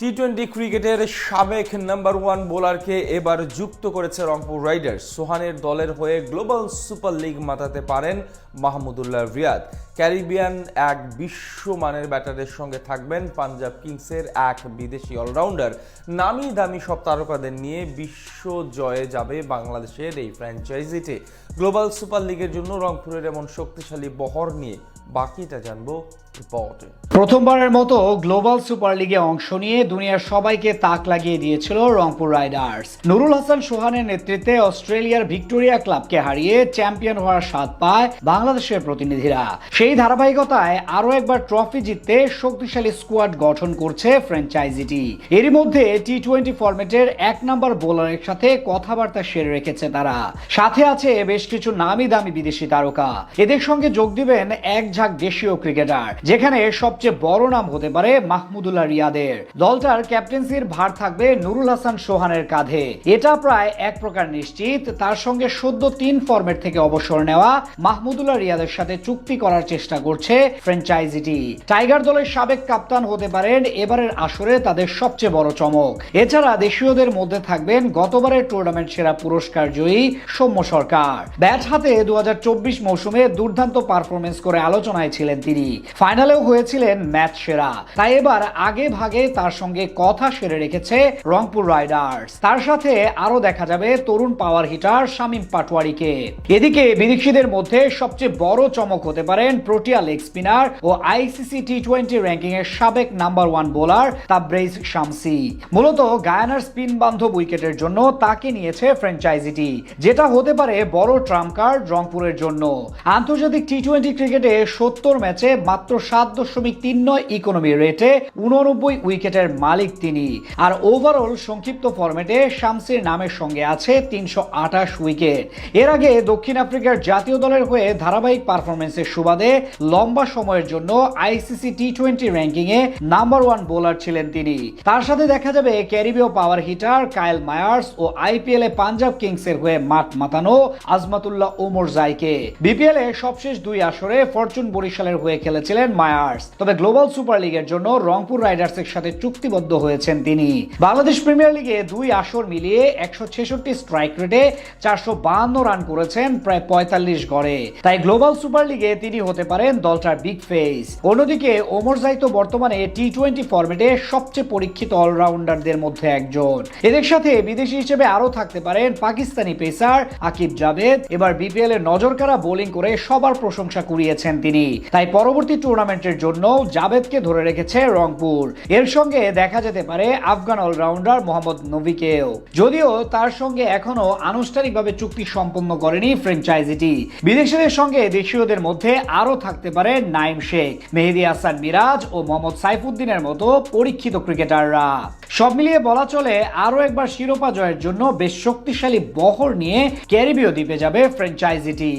T twenty ক্রিকেটের সাবেক number one বোলারকে এবার যুক্ত করেছে রংপুর রাইডার্স। সোহানের দলের হয়ে গ্লোবাল সুপার লিগ মাতাতে পারেন মাহমুদুল্লাহ রিয়াদ। ক্যারিবিয়ান এক বিশ্বমানের ব্যাটারের সঙ্গে থাকবেন পাঞ্জাব কিংসের এক বিদেশি অলরাউন্ডার। নামি দামি সব তারকাদের নিয়ে বিশ্ব জয়ে যাবে বাংলাদেশের এই ফ্র্যাঞ্চাইজিতে। গ্লোবাল সুপার লিগের জন্য রংপুরের এমন শক্তিশালী বহর নিয়ে বাকিটা জানব রিপোর্টে প্রথমবারের মতো গ্লোবাল সুপার লিগে অংশ নিয়ে দুনিয়ার সবাইকে তাক লাগিয়ে দিয়েছিল রংপুর রাইডার্স। নুরুল হাসান সোহানের নেতৃত্বে অস্ট্রেলিয়ার ভিক্টোরিয়া ক্লাবকে হারিয়ে চ্যাম্পিয়ন হওয়ার স্বাদ পায় বাংলাদেশের প্রতিনিধিরা। সেই ধারাবাহিকতায় আরও একবার ট্রফি জিততে শক্তিশালী স্কোয়াড গঠন করছে ফ্র্যাঞ্চাইজিটি। এরই মধ্যে টি টোয়েন্টি ফরম্যাটের এক নম্বর বোলারের সাথে কথাবার্তা সেরে রেখেছে তারা। সাথে আছে বেশ কিছু নামি দামি বিদেশি তারকা। এদের সঙ্গে যোগ দিবেন এক ঝাঁক দেশীয় ক্রিকেটার যেখানে সবচেয়ে বড় নাম হতে পারে মাহমুদুল্লাহ রিয়াদের। দলটার ক্যাপ্টেন্সির ভার থাকবে নুরুল হাসান সোহানের কাঁধে। এটা প্রায় এক প্রকার নিশ্চিত, তার সঙ্গে সদ্য তিন ফরম্যাট থেকে অবসর নেওয়া মাহমুদুল্লাহ রিয়াদের সাথে চুক্তি করার চেষ্টা করছে ফ্র্যাঞ্চাইজিটি। টাইগার দলের সাবেক কাপ্তান হতে পারেন, এবারের আসরে তাদের সবচেয়ে বড় চমক। এছাড়া দেশীয়দের মধ্যে থাকবেন গতবারের টুর্নামেন্ট সেরা পুরস্কার জয়ী সৌম্য সরকার। ব্যাট হাতে দু হাজার চব্বিশ মৌসুমে দুর্দান্ত পারফরমেন্স করে আলোচনায় ছিলেন তিনি। ফাইনালেও হয়েছিলেন ম্যাচ সেরা। তাই এবার আগে ভাগে তার সঙ্গে কথা সেরে রেখেছে রংপুর রাইডার্স। তার সাথে আরও দেখা যাবে তরুণ পাওয়ার হিটার শামীম পাটোয়ারিকে। এদিকে বিদেশিদের মধ্যে সবচেয়ে বড় চমক হতে পারেন প্রোটিয়া লেগ স্পিনার ও আইসিসি টি টোয়েন্টি র্যাঙ্কিং এর সাবেক number one bowler Tabraiz Shamsi. মূলত গায়ানার স্পিন বান্ধব উইকেটের জন্য তাকে নিয়েছে ফ্র্যাঞ্চাইজিটি, যেটা হতে পারে বড় ট্রাম্প কার্ড রংপুরের জন্য। আন্তর্জাতিক টি টোয়েন্টি ক্রিকেটে সত্তর ম্যাচে মাত্র সাত দশমিক তিন নয় ইকোনমি রেটে উননব্বই উইকেটের মালিক তিনি। আর ওভারঅল সংক্ষিপ্ত ফরম্যাটে শামসির নামের সঙ্গে আছে তিনশো আঠাশ উইকেট। এর আগে দক্ষিণ আফ্রিকার জাতীয় দলের হয়ে ধারাবাহিক পারফরমেন্সের সুবাদে লম্বা সময়ের জন্য আইসিসি টি টোয়েন্টি র্যাঙ্কিং এ নাম্বার ওয়ান বোলার ছিলেন তিনি। তার সাথে দেখা যাবে ক্যারিবীয় পাওয়ার হিটার কায়েল মায়ার্স ও আইপিএল এ পাঞ্জাব কিংস এর হয়ে মাঠ মাতানো আজমাতুল্লাহ ওমর জাইকে। বিপিএল এ সবশেষ দুই আসরে ফরচুন বরিশালের হয়ে খেলেছিলেন মায়ার্স। তবে গ্লোবাল সুপার লিগের জন্য রংপুর রাইডার্স এর সাথে চুক্তিবদ্ধ হয়েছেন তিনি। বাংলাদেশ প্রিমিয়ার লিগে দুই আসর মিলিয়ে একশো ছেষট্টি স্ট্রাইক রেটে চারশো রান করেছেন প্রায় পঁয়তাল্লিশ গড়ে। তাই গ্লোবাল সুপার লিগে তিনি হতে পারেন দলটার বিগ ফেস। অন্যদিকে ওমর জাই তো বর্তমানে টি টোয়েন্টি ফরম্যাটে সবচেয়ে পরীক্ষিত অলরাউন্ডারদের মধ্যে একজন। এদের সাথে বিদেশি হিসেবে আরও থাকতে পারেন পাকিস্তানি পেসার আকিব জাভেদ। এবার বিপিএল এর নজরকাড়া বোলিং করে সবার প্রশংসা কুড়িয়েছেন তিনি। তাই পরবর্তী টুর্নামেন্টের জন্য জাভেদকে ধরে রেখেছে রংপুর। এর সঙ্গে দেখা যেতে পারে আফগান অলরাউন্ডার মোহাম্মদ নবীকেও। যদিও তার সঙ্গে এখনও আনুষ্ঠানিকভাবে চুক্তি সম্পন্ন করেনি ফ্র্যাঞ্চাইজিটি। বিদেশিদের সঙ্গে দেশীয়দের মধ্যে আরও থাকতে পারে নাইম শেখ, মেহেদি হাসান মিরাজ ও মোহাম্মদ সাইফুদ্দিনের মতো পরীক্ষিত ক্রিকেটাররা। সব মিলিয়ে বলা চলে, আরও একবার শিরোপা জয়ের জন্য বেশ শক্তিশালী বহর নিয়ে ক্যারিবীয় দ্বীপে যাবে ফ্র্যাঞ্চাইজিটি।